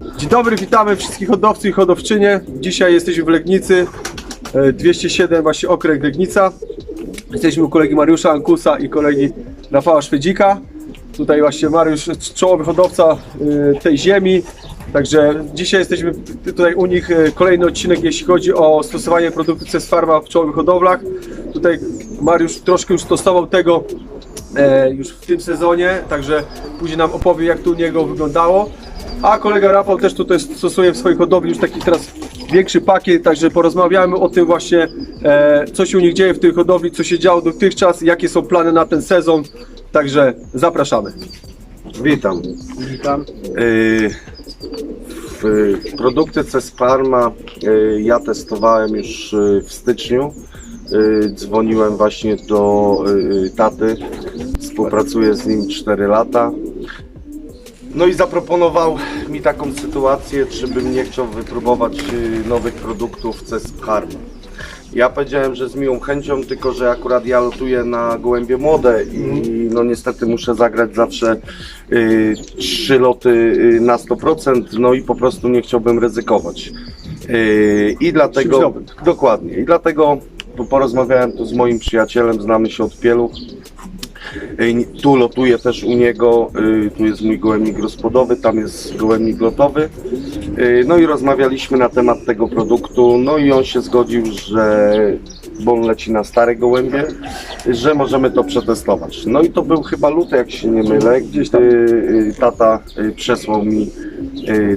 Dzień dobry, witamy wszystkich hodowców i hodowczynie. Dzisiaj jesteśmy w Legnicy, e, 207 właśnie okręg Legnica. Jesteśmy u kolegi Mariusza Ankusa i kolegi Rafała Szwedzika. Tutaj właśnie Mariusz, czołowy hodowca e, tej ziemi. Także dzisiaj jesteśmy tutaj u nich e, kolejny odcinek, jeśli chodzi o stosowanie produktu CES Pharma w czołowych hodowlach. Tutaj Mariusz troszkę już stosował tego e, już w tym sezonie, także później nam opowie jak to u niego wyglądało. A kolega Rafał też tutaj stosuje w swojej hodowli już taki teraz większy pakiet, także porozmawiamy o tym właśnie, e, co się u nich dzieje w tej hodowli, co się działo dotychczas, jakie są plany na ten sezon. Także zapraszamy. Witam. Witam. Y, w produkty Cesparma y, ja testowałem już y, w styczniu. Dzwoniłem właśnie do taty. Współpracuję z nim 4 lata. No i zaproponował mi taką sytuację, czy bym nie chciał wypróbować y, nowych produktów Cesparma. Ja powiedziałem, że z miłą chęcią, tylko że akurat ja lotuję na gołębie młode i no niestety muszę zagrać zawsze y, trzy loty y, na 100%, no i po prostu nie chciałbym ryzykować. I dlatego, dokładnie, i dlatego po- porozmawiałem tu z moim przyjacielem, znamy się od pieluch. Y, Tu lotuję też u niego, y, tu jest mój gołębnik gospodowy, tam jest gołębnik lotowy. Y, No i rozmawialiśmy na temat tego produktu, no i on się zgodził, że bo on leci na stare gołębie, że możemy to przetestować. No i to był chyba luty, jak się nie mylę, gdzieś tam tata przesłał mi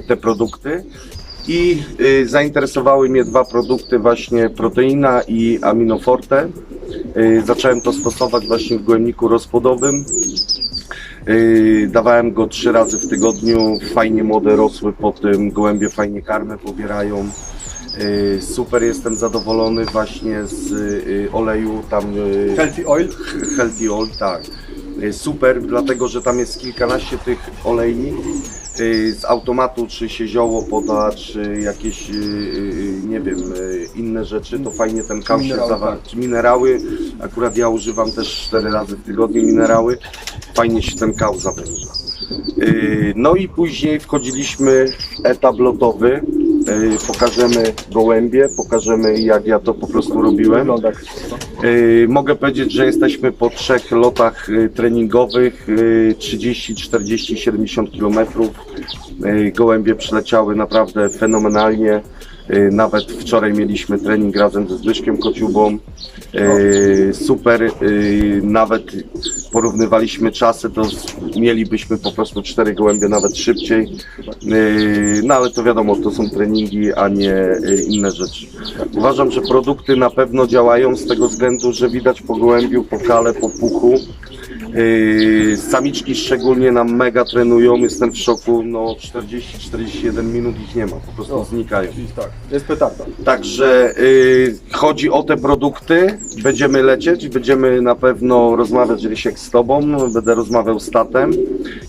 te produkty. I zainteresowały mnie dwa produkty, właśnie proteina i aminoforte. Y, zacząłem to stosować właśnie w gołębniku rozpłodowym. Y, dawałem go trzy razy w tygodniu, fajnie młode rosły po tym, gołębie fajnie karmę pobierają. Y, super jestem zadowolony właśnie z oleju tam Healthy Oil. Healthy Oil, tak. Super, dlatego że tam jest kilkanaście tych olei y, z automatu, czy się zioło poda, czy jakieś, y, y, nie wiem, y, inne rzeczy, to fajnie ten kał się zawarł. tak. Czy minerały, akurat ja używam też cztery razy w tygodniu minerały, fajnie się ten kał zawęża. Y, No i później wchodziliśmy w etap lotowy. Y, Pokażemy gołębie, pokażemy jak ja to po prostu robiłem. Yy, mogę powiedzieć, że jesteśmy po trzech lotach yy, treningowych, yy, 30, 40, 70 km. Gołębie przyleciały naprawdę fenomenalnie. Yy, nawet wczoraj mieliśmy trening razem ze Zbyszkiem Kociubą. Super, nawet porównywaliśmy czasy, to mielibyśmy po prostu cztery gołębie nawet szybciej. Yy, No ale to wiadomo, to są treningi, a nie yy, inne rzeczy. Uważam, że produkty na pewno działają z tego względu, że widać po gołębiu, po kale, po puchu. Yy, samiczki szczególnie nam mega trenują, jestem w szoku, no 40-41 minut ich nie ma, po prostu No. znikają. tak. Jest petarda. Także y, chodzi o te produkty, będziemy lecieć, będziemy na pewno rozmawiać Rysiek z Tobą, będę rozmawiał z Tatem,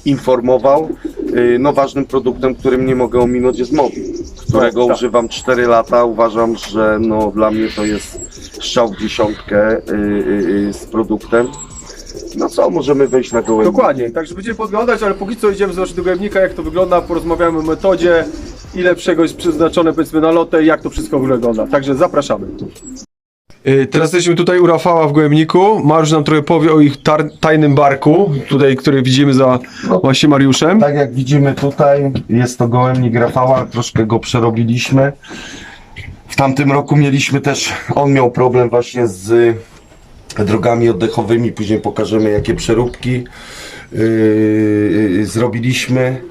informował. Y, no ważnym produktem, którym nie mogę ominąć jest Mobi, którego No, tak. używam 4 lata. Uważam, że no, dla mnie to jest strzał w dziesiątkę z produktem. No co, możemy wejść na gołębie. Dokładnie, także będziemy podglądać, ale póki co idziemy zobaczyć do gołębnika, jak to wygląda, porozmawiamy o metodzie, ile czego jest przeznaczone powiedzmy na lotę i jak to wszystko wygląda. Także zapraszamy. Y, Teraz jesteśmy tutaj u Rafała w Gołębniku. Mariusz nam trochę powie o ich tar- tajnym barku, tutaj, który widzimy za właśnie Mariuszem. Tak jak widzimy tutaj, jest to gołębnik Rafała, troszkę go przerobiliśmy. W tamtym roku mieliśmy też, on miał problem właśnie z drogami oddechowymi, później pokażemy jakie przeróbki yy, zrobiliśmy.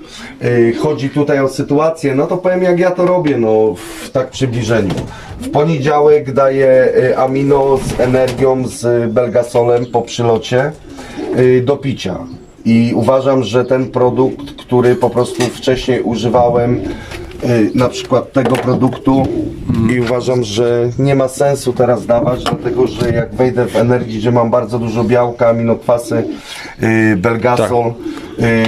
Yy, chodzi tutaj o sytuację, no to powiem jak ja to robię, no w tak przybliżeniu. W poniedziałek daję yy, amino z energią, z belgasolem po przylocie yy, do picia. I uważam, że ten produkt, który po prostu wcześniej używałem, na przykład tego produktu i uważam, że nie ma sensu teraz dawać, dlatego że jak wejdę w energii, gdzie mam bardzo dużo białka, aminokwasy, y, belgasol,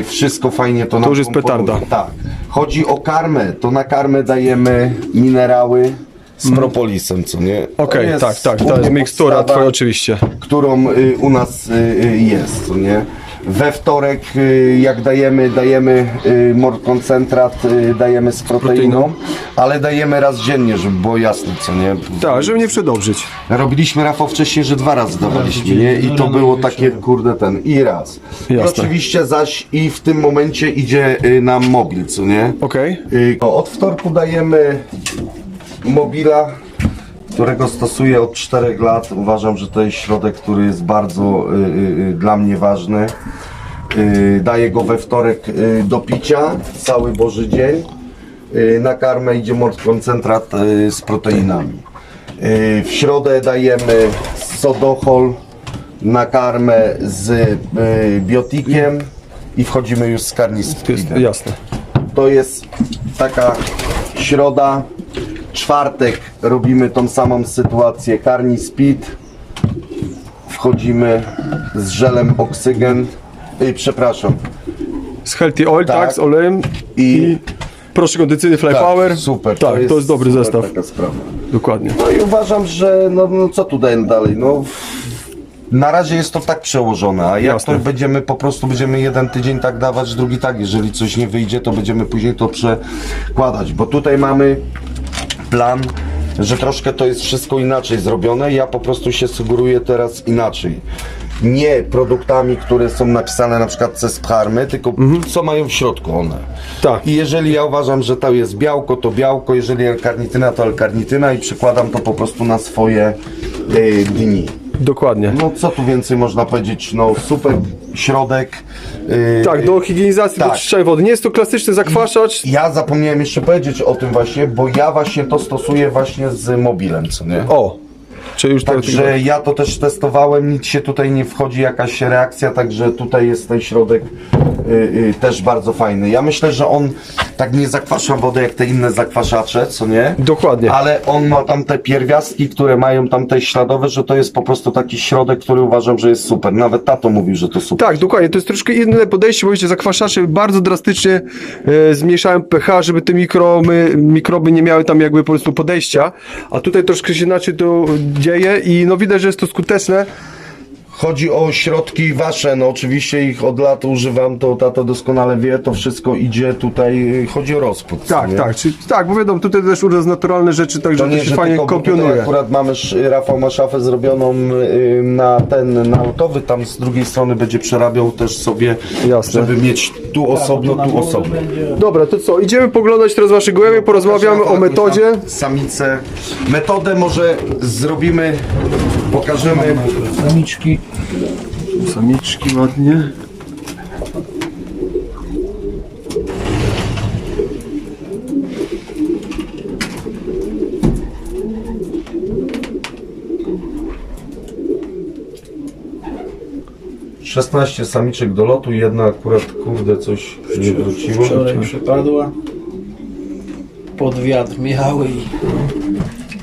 y, wszystko fajnie to, Tak. To już jest petarda. Tak. Chodzi o karmę, to na karmę dajemy minerały z propolisem, co nie? Mm. Okej, jest tak, tak, to jest mikstura twoja oczywiście. którą y, u nas y, y, jest, co nie? We wtorek, y, jak dajemy, dajemy y, morkoncentrat, y, dajemy z proteiną, ale dajemy raz dziennie, żeby było jasne, co nie? Tak, żeby nie przedobrzyć. Robiliśmy Rafał wcześniej, że dwa razy dawaliśmy, nie? I to było takie, kurde, ten, i raz. Jasne. oczywiście zaś i w tym momencie idzie y, nam mobil, co nie? Okej. Y, o, Od wtorku dajemy mobila, którego stosuję od 4 lat. Uważam, że to jest środek, który jest bardzo y, y, y, dla mnie ważny. Y, daję go we wtorek y, do picia, cały Boży dzień. Y, na karmę idzie koncentrat y, z proteinami. Y, w środę dajemy sodochol na karmę z y, biotikiem i wchodzimy już z jest karnispidem. jasne. To jest taka środa. Czwartek robimy tą samą sytuację. Karni speed. Wchodzimy z żelem oksygen. Y, przepraszam. Z Healthy Oil, tak, Tak. z olejem I, i proszek kondycyjny Fly tak, Power. Super. Tak, to jest, dobry super zestaw. Taka sprawa. Dokładnie. No i uważam, że no, no co tutaj dalej? No, w- na razie jest to tak przełożone, a jak Jasne. to będziemy po prostu będziemy jeden tydzień tak dawać, drugi tak. Jeżeli coś nie wyjdzie, to będziemy później to przekładać, bo tutaj mamy plan, że troszkę to jest wszystko inaczej zrobione. Ja po prostu się sugeruję teraz inaczej. Nie produktami, które są napisane na przykład ze Spharmy, tylko co mają w środku one. Tak. I jeżeli ja uważam, że to jest białko, to białko, jeżeli L-karnityna, to L-karnityna i przykładam to po prostu na swoje y, dni. Dokładnie. No co tu więcej można powiedzieć, no super środek. y, Tak, do higienizacji, tak. do czyszczenia wody. Nie jest to klasyczny zakwaszacz. Ja zapomniałem jeszcze powiedzieć o tym właśnie, bo ja właśnie to stosuję właśnie z mobilem, co nie? O, czy już tak. Także ja to też testowałem, nic się tutaj nie wchodzi, jakaś reakcja, także tutaj jest ten środek y, y, też bardzo fajny. Ja myślę, że on tak nie zakwasza wody jak te inne zakwaszacze, co nie? Dokładnie. Ale on ma tam te pierwiastki, które mają tam te śladowe, że to jest po prostu taki środek, który uważam, że jest super. Nawet tato mówił, że to super. Tak, dokładnie. To jest troszkę inne podejście, bo wiecie, zakwaszacze bardzo drastycznie e, zmniejszałem pH, żeby te mikroby, mikroby nie miały tam jakby po prostu podejścia, a tutaj troszkę się inaczej to dzieje i no widać, że jest to skuteczne. Chodzi o środki wasze, no oczywiście ich od lat używam, to tato doskonale wie, to wszystko idzie tutaj, y, chodzi o rozpód. Tak, nie? tak, czyli, tak, bo wiadomo, tutaj też uraz naturalne rzeczy, także To to, się że fajnie tylko, bo tutaj komponuje. akurat mamy, sz- Rafał ma szafę zrobioną y, na ten, na autowy, tam z drugiej strony będzie przerabiał też sobie, Jasne. żeby mieć tu osobno, tu osobno. Dobra, to co, idziemy poglądać teraz wasze gołębie, porozmawiamy o metodzie. Samice. Metodę może zrobimy, pokażemy. Samiczki. Samiczki ładnie. Szesnaście 16 samiczek do lotu, jedna akurat, kurde, coś nie wróciło. Wczoraj przepadła. Pod wiatr miały i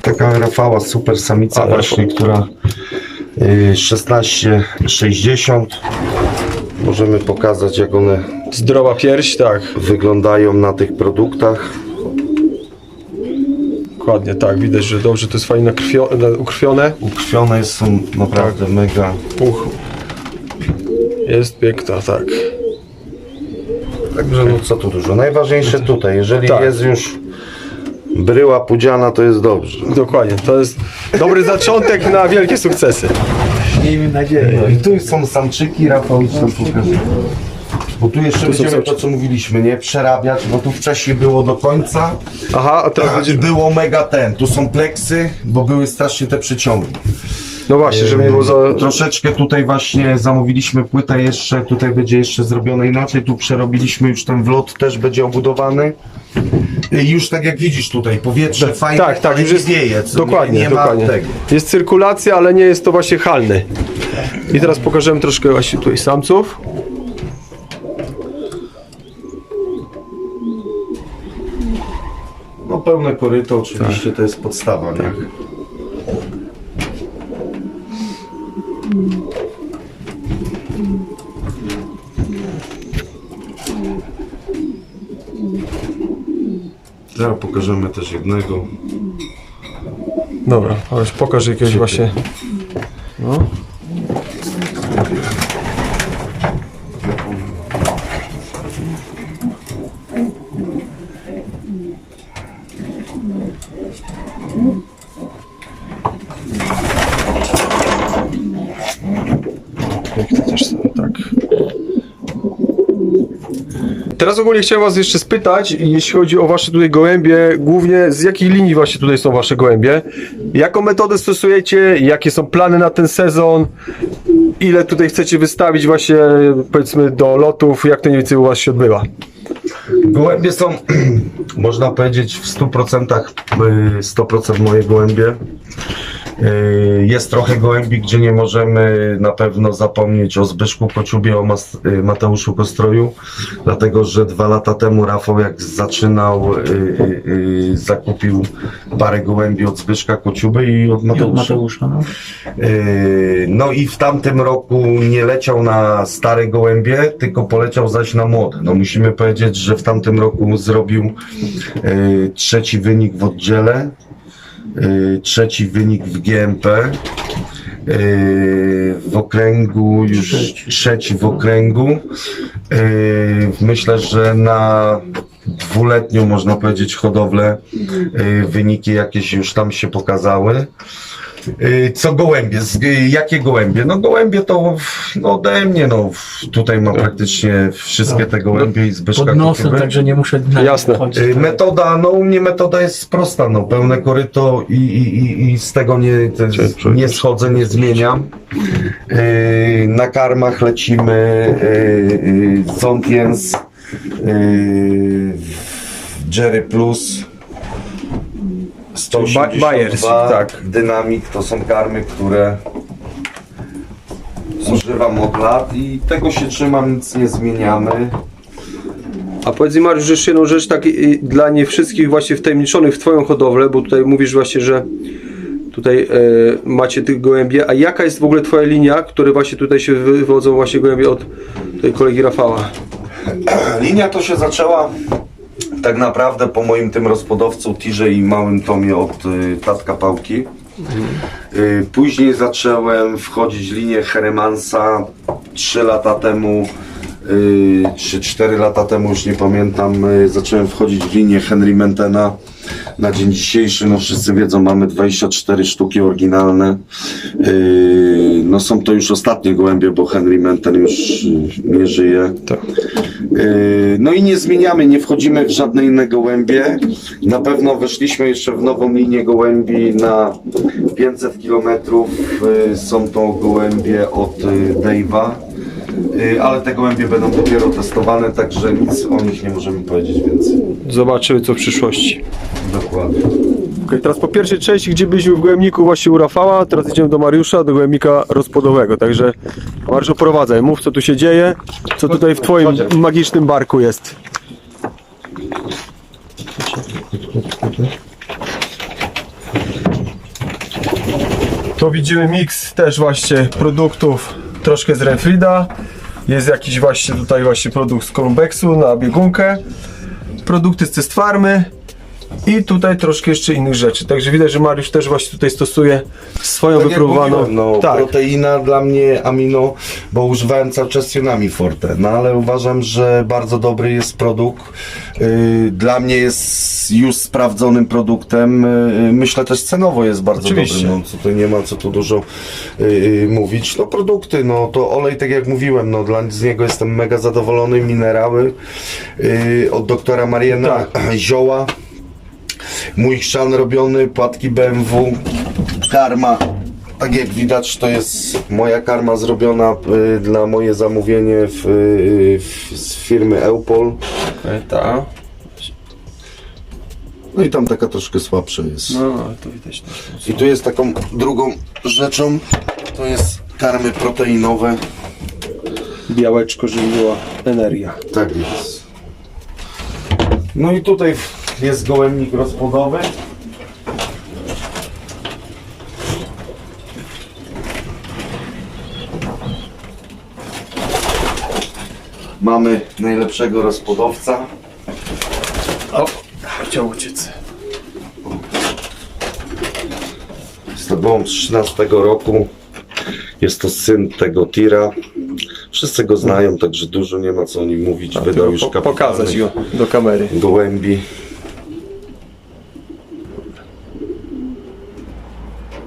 Taka Rafała super samica właśnie, która 16,60 Możemy pokazać jak one Zdrowa pierś, tak. wyglądają na tych produktach. Dokładnie, tak, widać, że dobrze, to jest fajnie ukrwione. Ukrwione są naprawdę mega. Puch. Jest piękna, tak. Także no co tu dużo. Najważniejsze tutaj, jeżeli Tak. jest już bryła pudziana, to jest dobrze. Dokładnie, to jest dobry zaczątek na wielkie sukcesy. miejmy nadzieję. No i tu są samczyki, Rafał idź tam pokażę. Bo tu jeszcze będziemy to co mówiliśmy, nie? Przerabiać, bo tu wcześniej było do końca. Aha, a teraz Tak, będzie... było mega ten. Tu są pleksy, bo były strasznie te przyciągi. No właśnie, żeby nie było za... Troszeczkę tutaj właśnie zamówiliśmy płytę jeszcze, tutaj będzie jeszcze zrobione inaczej, tu przerobiliśmy już ten wlot, też będzie obudowany. I już tak jak widzisz tutaj, powietrze fajne, Tak, tak, już jest... wieje, co Dokładnie, nie, nie dokładnie. ma tego. Jest cyrkulacja, ale nie jest to właśnie halny. I teraz pokażemy troszkę właśnie tutaj samców. No pełne koryto oczywiście to jest podstawa, nie? Ja pokażemy też jednego. Dobra, ale pokaż jakiegoś właśnie. No. Teraz ogólnie chciałem was jeszcze spytać, jeśli chodzi o wasze tutaj gołębie, głównie z jakiej linii właśnie tutaj są wasze gołębie? Jaką metodę stosujecie? Jakie są plany na ten sezon? Ile tutaj chcecie wystawić właśnie powiedzmy do lotów? Jak to mniej więcej u was się odbywa? Gołębie są, można powiedzieć, w 100% y, 100% moje gołębie. Y, Jest trochę gołębi, gdzie nie możemy na pewno zapomnieć o Zbyszku Kociubie, o y, Mateuszu Kostroju, dlatego że dwa lata temu Rafał jak zaczynał, y, zakupił parę gołębi od Zbyszka Kociuby i od I od Mateusza. Mateusza, no. No i w tamtym roku nie leciał na stare gołębie, tylko poleciał zaś na młode. No musimy powiedzieć, że w tamtym roku zrobił trzeci wynik w oddziale, trzeci wynik w GMP. yy, W okręgu już Trzeci. w okręgu. Yy, Myślę, że na dwuletnią można powiedzieć hodowlę wyniki jakieś już tam się pokazały. Y, Co gołębie? Z, y, jakie gołębie? No gołębie to no ode mnie, no tutaj mam praktycznie wszystkie te gołębie i Zbyszka Pod nosem, także nie muszę na Jasne. chodzić. Y, Metoda, no u mnie metoda jest prosta, no pełne koryto i, i, i, i z tego nie, te, nie schodzę, nie zmieniam. Y, Na karmach lecimy y, y, Zontiens, y, Jerry Plus, 182, Bayers, tak. Dynamik to są karmy, które zużywam od lat i tego się trzymam, nic nie zmieniamy. A powiedz mi Mariusz jeszcze jedną rzecz, tak dla nie wszystkich właśnie wtajemniczonych w twoją hodowlę, bo tutaj mówisz właśnie, że tutaj e, macie tych gołębie, a jaka jest w ogóle twoja linia, które właśnie tutaj się wywodzą właśnie gołębie od tej kolegi Rafała? Linia to się zaczęła tak naprawdę po moim tym rozpodowcu Tirze i małym Tomie od y, Tatka Pałki. Y, później zacząłem wchodzić w linię Heremansa 3 lata temu, y, czy 4 lata temu, już nie pamiętam, y, zacząłem wchodzić w linię Henry Mentena. Na dzień dzisiejszy, no wszyscy wiedzą, mamy 24 sztuki oryginalne. Y, no są to już ostatnie gołębie, bo Henry Menten już y, nie żyje. Tak. Yy, No i nie zmieniamy, nie wchodzimy w żadne inne gołębie. Na pewno weszliśmy jeszcze w nową linię gołębi na 500 km. Są to gołębie od y, Dave'a. Yy, Ale te gołębie będą dopiero testowane, także nic o nich nie możemy powiedzieć więcej. Zobaczymy co w przyszłości. Dokładnie. Okay, teraz po pierwszej części, gdzie byliśmy w gołębniku właśnie u Rafała, teraz idziemy do Mariusza, do gołębnika rozpłodowego, także Mariusz oprowadzaj, mów co tu się dzieje, co tutaj w twoim magicznym barku jest. Tu widzimy miks też właśnie produktów troszkę z Renfrida. Jest jakiś właśnie tutaj właśnie produkt z Columbexu na biegunkę. Produkty z Test Farmy. I tutaj troszkę jeszcze innych rzeczy. Także widać, że Mariusz też właśnie tutaj stosuje swoją Tak wypróbowaną. mówiłem, no, tak, proteina dla mnie amino, bo używałem cały czas Sionami Forte, no ale uważam, że bardzo dobry jest produkt. Yy, dla mnie jest już sprawdzonym produktem. Yy, myślę też cenowo jest bardzo Oczywiście. dobry. No, co tu nie ma co tu dużo yy, mówić. No produkty, no to olej, tak jak mówiłem, no dla z niego jestem mega zadowolony. Minerały yy, od doktora Mariana Tak. Zioła. Mój chrzan robiony, płatki BMW, karma. Tak jak widać, to jest moja karma zrobiona y, dla moje zamówienie w, y, w, z firmy Eupol. tak. No i tam taka troszkę słabsza jest. No, ale to widać też. I tu jest taką drugą rzeczą, to jest karmy proteinowe. Białeczko, żywiła, energia. Tak jest. No i tutaj jest gołębnik rozpłodowy. Mamy najlepszego rozpłodowca. O, chciał uciec. Jest to gołąb z 13 roku. Jest to syn tego tira. Wszyscy go znają, także dużo nie ma co o nim mówić. Wydał już Po- pokazać go do kamery. gołębi.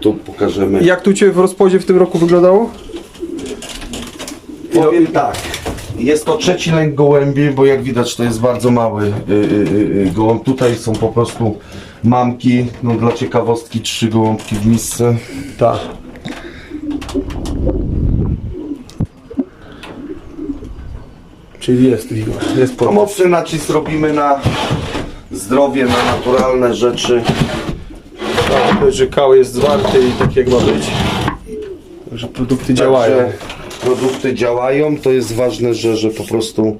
Tu pokażemy. Jak tu Cię w rozpodzie w tym roku wyglądało? Powiem tak. Jest to trzeci lęk gołębi, bo jak widać to jest bardzo mały y, y, y, gołąb. Tutaj są po prostu mamki, no dla ciekawostki trzy gołąbki w misce. Tak. Czyli jest Igor, jest po... mocny nacisk robimy na zdrowie, na naturalne rzeczy. Że kał jest zwarty i tak jak ma być. Że produkty działają. Także Produkty działają, to jest ważne, że, że po prostu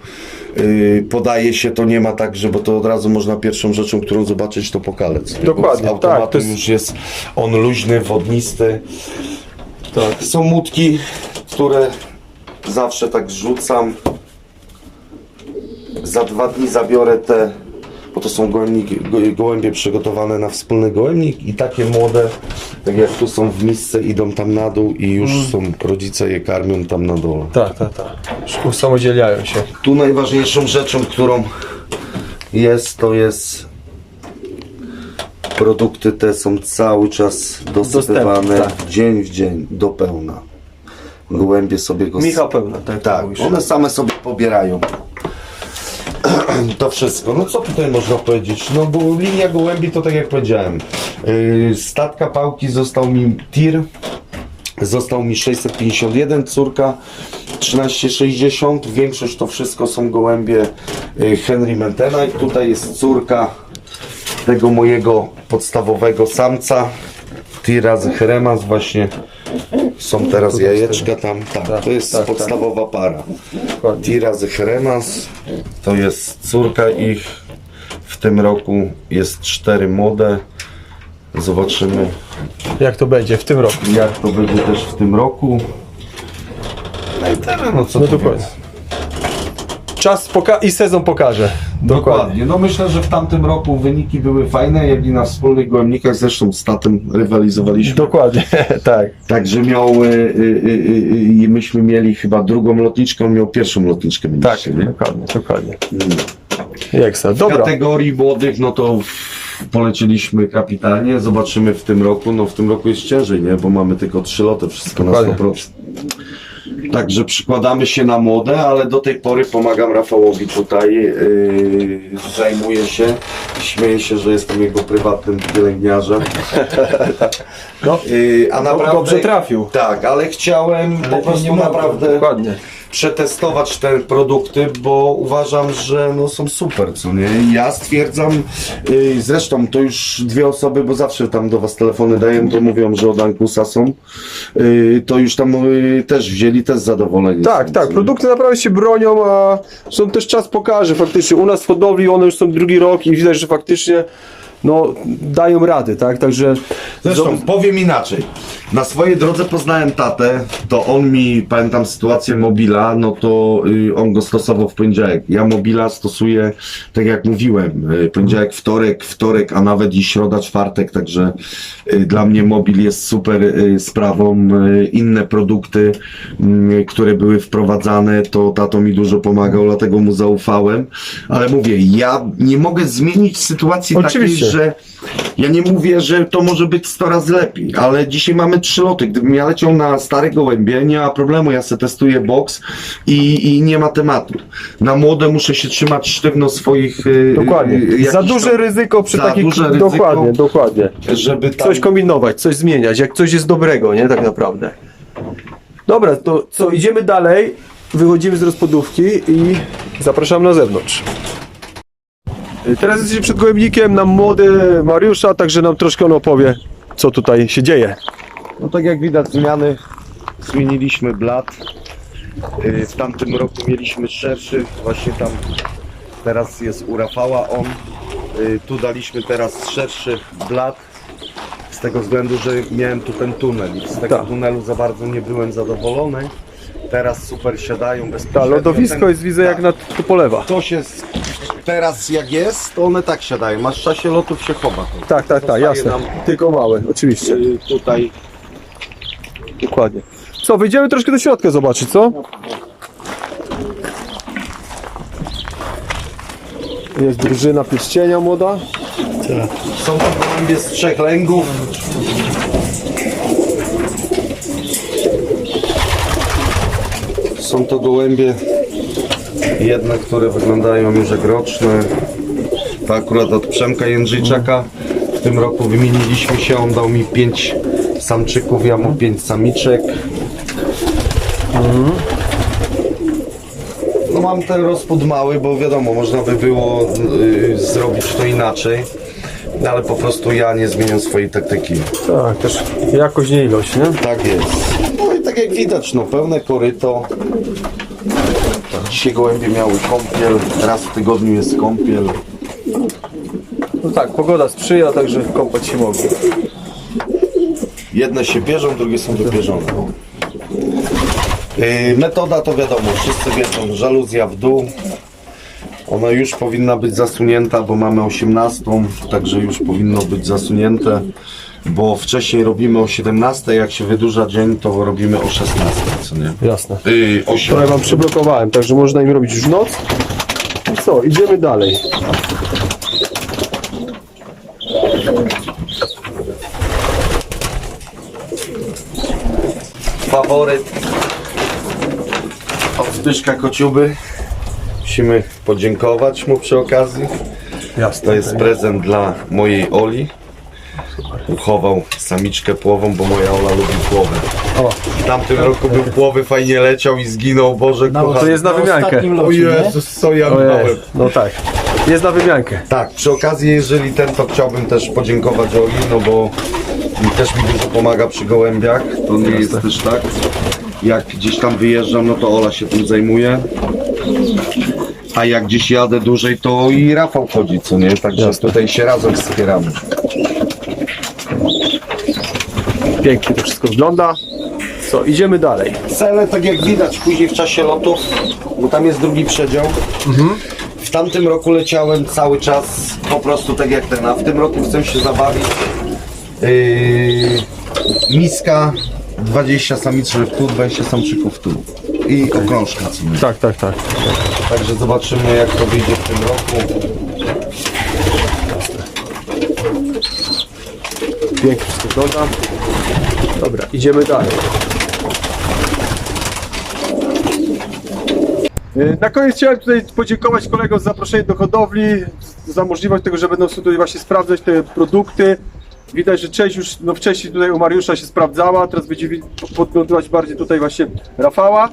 yy, podaje się, to nie ma tak, że bo to od razu można pierwszą rzeczą, którą zobaczyć, to pokalec. Bo Dokładnie, Z tak, to jest- już jest on luźny, wodnisty. Tak. Są mutki, które zawsze tak rzucam. Za dwa dni zabiorę te, bo to są go- gołębie przygotowane na wspólny gołębnik i takie młode, tak jak tu są w misce, idą tam na dół i już Mm. są, rodzice je karmią tam na dole. Tak, tak, tak. Już Usamodzielniają się. Tu najważniejszą rzeczą, którą jest, to jest produkty te są cały czas dosypywane Dostępne, tak. dzień w dzień do pełna. Gołębie sobie go Micha pełna, tak, tak, mówisz. one same sobie pobierają. To wszystko. No co tutaj można powiedzieć? No bo linia gołębi to tak jak powiedziałem. Yy, statka pałki został mi tir. Został mi 651, córka 1360. Większość to wszystko są gołębie yy, Henry Mentena. I tutaj jest córka tego mojego podstawowego samca. Tira z Heremas właśnie. Są teraz jajeczka tam. Tak, to jest tak, tak. podstawowa para. Tira z Heremas to jest córka ich. W tym roku jest cztery młode. Zobaczymy Jak to będzie w tym roku? jak to będzie też w tym roku. No i tyle, no co No tu dokładnie. więcej. Czas poka- i sezon pokaże. Dokładnie. No myślę, że w tamtym roku wyniki były fajne, jak i na wspólnych gołębnikach. Zresztą z tatem rywalizowaliśmy. Dokładnie, tak. Także miał, y, y, y, y, y, myśmy mieli chyba drugą lotniczkę, on miał pierwszą lotniczkę. Tak, nie? dokładnie, dokładnie. Mm. Jak sa, W dobra. kategorii młodych, no to w- polecieliśmy kapitalnie. Zobaczymy w tym roku. No w tym roku jest ciężej, nie? Bo mamy tylko trzy loty, wszystko na Dokładnie. 100%. Także przykładamy się na młode, ale do tej pory pomagam Rafałowi tutaj. Yy, zajmuję się. Śmieję się, że jestem jego prywatnym pielęgniarzem. No, Yy, a naprawdę, dobrze trafił. Tak, ale chciałem po prostu naprawdę Dokładnie. Przetestować te produkty, bo uważam, że no są super, co nie? Ja stwierdzam, yy, zresztą to już dwie osoby, bo zawsze tam do was telefony daję, to mówią, że od Ankusa są, yy, to już tam yy, też wzięli, też zadowoleni. Tak, są, tak, co nie? produkty naprawdę się bronią, a są też czas pokaże faktycznie. U nas w hodowli one już są drugi rok i widać, że faktycznie no, dają rady, tak? Także Zresztą powiem inaczej. Na swojej drodze poznałem tatę, to on mi, pamiętam sytuację mobila, no to y, on go stosował w poniedziałek. Ja mobila stosuję, tak jak mówiłem, y, poniedziałek, wtorek, wtorek, a nawet i środa, czwartek, także y, dla mnie mobil jest super y, sprawą. Y, inne produkty, y, które były wprowadzane, to tato mi dużo pomagał, dlatego mu zaufałem. Ale mówię, ja nie mogę zmienić sytuacji Oczywiście. takiej, że ja nie mówię, że to może być 100 razy lepiej, ale dzisiaj mamy trzy loty. Gdybym ja leciał na stare gołębie, nie ma problemu, ja se testuję box i, i nie ma tematu. Na młode muszę się trzymać sztywno swoich... yy, dokładnie. yy, Za duże tam- ryzyko przy za takich... duże ryzyko. Dokładnie, dokładnie. Żeby tam... Coś kombinować, coś zmieniać, jak coś jest dobrego, nie? Tak naprawdę. Dobra, to co, idziemy dalej, wychodzimy z rozpodówki i zapraszam na zewnątrz. Teraz jesteśmy przed gołębnikiem na młody Mariusza, także nam troszkę on opowie, co tutaj się dzieje. No tak jak widać zmiany, zmieniliśmy blat. Yy, W tamtym roku mieliśmy szerszy, właśnie tam teraz jest u Rafała on. Yy, Tu daliśmy teraz szerszy blat. Z tego względu, że miałem tu ten tunel i z tego Tak. tunelu za bardzo nie byłem zadowolony. Teraz super siadają bezpośrednio. Ta, lodowisko Ten- jest, widzę, jak tak. na tu polewa. To się teraz jak jest, to one tak siadają. Masz w czasie lotów się chowa. to. Tak, tak, tak, jasne. Y, Tylko małe, oczywiście. y, tutaj Dokładnie. Co, wyjdziemy troszkę do środka zobaczyć, co? Jest drużyna pierścienia młoda. są to gołębie z trzech lęgów. Są to gołębie jedne, które wyglądają już jak roczne. To akurat od Przemka Jędrzejczaka. W tym roku wymieniliśmy się, on dał mi pięć samczyków, ja mu pięć samiczek. No mam ten rozpód mały, bo wiadomo, można by było y, zrobić to inaczej. No ale po prostu ja nie zmieniam swojej taktyki. Tak, też jakość, nie ilość, nie? Tak jest. Tak jak widać, no pełne koryto. Dzisiaj gołębie miały kąpiel, raz w tygodniu jest kąpiel. No tak, pogoda sprzyja, także kąpać się mogą. Jedne się bierzą, drugie są wybierzone. Yy, metoda to wiadomo, wszyscy wiedzą, żaluzja w dół. Ona już powinna być zasunięta, bo mamy 18, także już powinno być zasunięte, bo wcześniej robimy o 17, jak się wydłuża dzień, to robimy o 16, co nie? Jasne. Yy, 8. Trochę wam przyblokowałem, także można im robić już noc. I co, idziemy dalej. faworyt od Zbyszka Kociuby. Musimy podziękować mu przy okazji. Jasne. To jest prezent dla mojej Oli. Uchował samiczkę płową, bo moja Ola lubi płowy. O, W tamtym roku był płowy, fajnie leciał i zginął. Boże, No, kochany. to jest na wymiankę. ostatnim O locie, nie? Jezus, co ja O miałem. jest. No tak. Jest na wymiankę. Tak, przy okazji, jeżeli ten, to chciałbym też podziękować Oli, no bo też mi dużo pomaga przy gołębiach. To nie jest też tak. Jak gdzieś tam wyjeżdżam, no to Ola się tym zajmuje. A jak gdzieś jadę dłużej, to i Rafał chodzi, co nie? Także Jasne. tutaj się razem wspieramy. Pięknie to wszystko wygląda. Co, idziemy dalej. Cele, tak jak widać później w czasie lotów, bo tam jest drugi przedział. W tamtym roku leciałem cały czas po prostu tak jak ten, a w tym roku chcę się zabawić. Yy, miska, 20 samiczek tu, 20 samczyków tu. I okrążka co nie. Tak, tak, tak. Także zobaczymy jak to wyjdzie w tym roku. Pięknie wszystko wygląda. Dobra, idziemy dalej. Yy, Na koniec chciałem tutaj podziękować kolegom za zaproszenie do hodowli, za możliwość tego, że będą tutaj właśnie sprawdzać te produkty. Widać, że część już no wcześniej tutaj u Mariusza się sprawdzała, teraz będzie podglądać bardziej tutaj właśnie Rafała.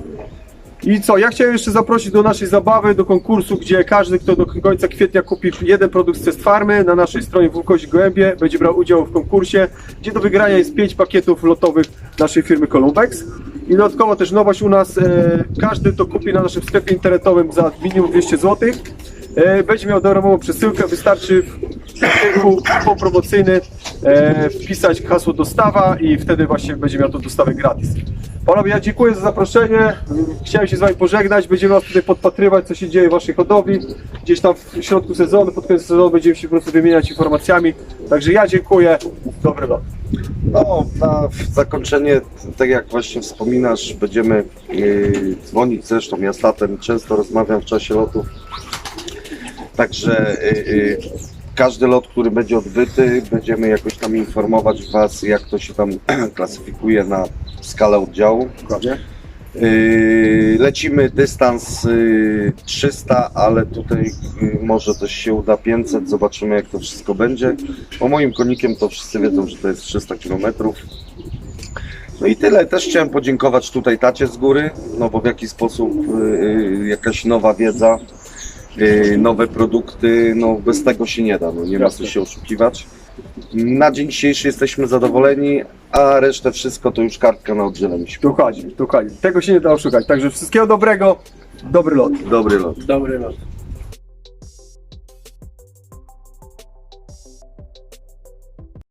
I co, ja chciałem jeszcze zaprosić do naszej zabawy, do konkursu, gdzie każdy, kto do końca kwietnia kupi jeden produkt z Test Farmy na naszej stronie Włókozi Gołębie, będzie brał udział w konkursie, gdzie do wygrania jest 5 pakietów lotowych naszej firmy Columbex. I dodatkowo też nowość u nas, e, każdy to kupi na naszym sklepie internetowym za minimum 200 zł. Będzie miał darmową przesyłkę, wystarczy w artykuł promocyjny e, wpisać hasło dostawa i wtedy właśnie będzie miał tą dostawę gratis. Panowie, ja dziękuję za zaproszenie. Chciałem się z Wami pożegnać. Będziemy Was tutaj podpatrywać, co się dzieje w Waszej hodowli. Gdzieś tam w środku sezonu, pod koniec sezonu będziemy się po prostu wymieniać informacjami. Także ja dziękuję. Dobry lot. No, na zakończenie, tak jak właśnie wspominasz, będziemy yy, dzwonić zresztą ja z tatem często rozmawiam w czasie lotów. Także yy, yy, każdy lot, który będzie odbyty, będziemy jakoś tam informować Was, jak to się tam klasyfikuje na skalę oddziału. Dokładnie. Yy, lecimy dystans yy, 300, ale tutaj może też się uda 500, zobaczymy jak to wszystko będzie. Po moim konikiem to wszyscy wiedzą, że to jest 300 km. No i tyle. Też chciałem podziękować tutaj tacie z góry, no bo w jaki sposób jakaś nowa wiedza, nowe produkty, no bez tego się nie da, no nie ma co się oszukiwać. Na dzień dzisiejszy jesteśmy zadowoleni, a resztę wszystko to już kartka na oddzielenie się. Dokładnie, dokładnie. Tego się nie da oszukać. Także wszystkiego dobrego. Dobry lot. Dobry lot. Dobry lot.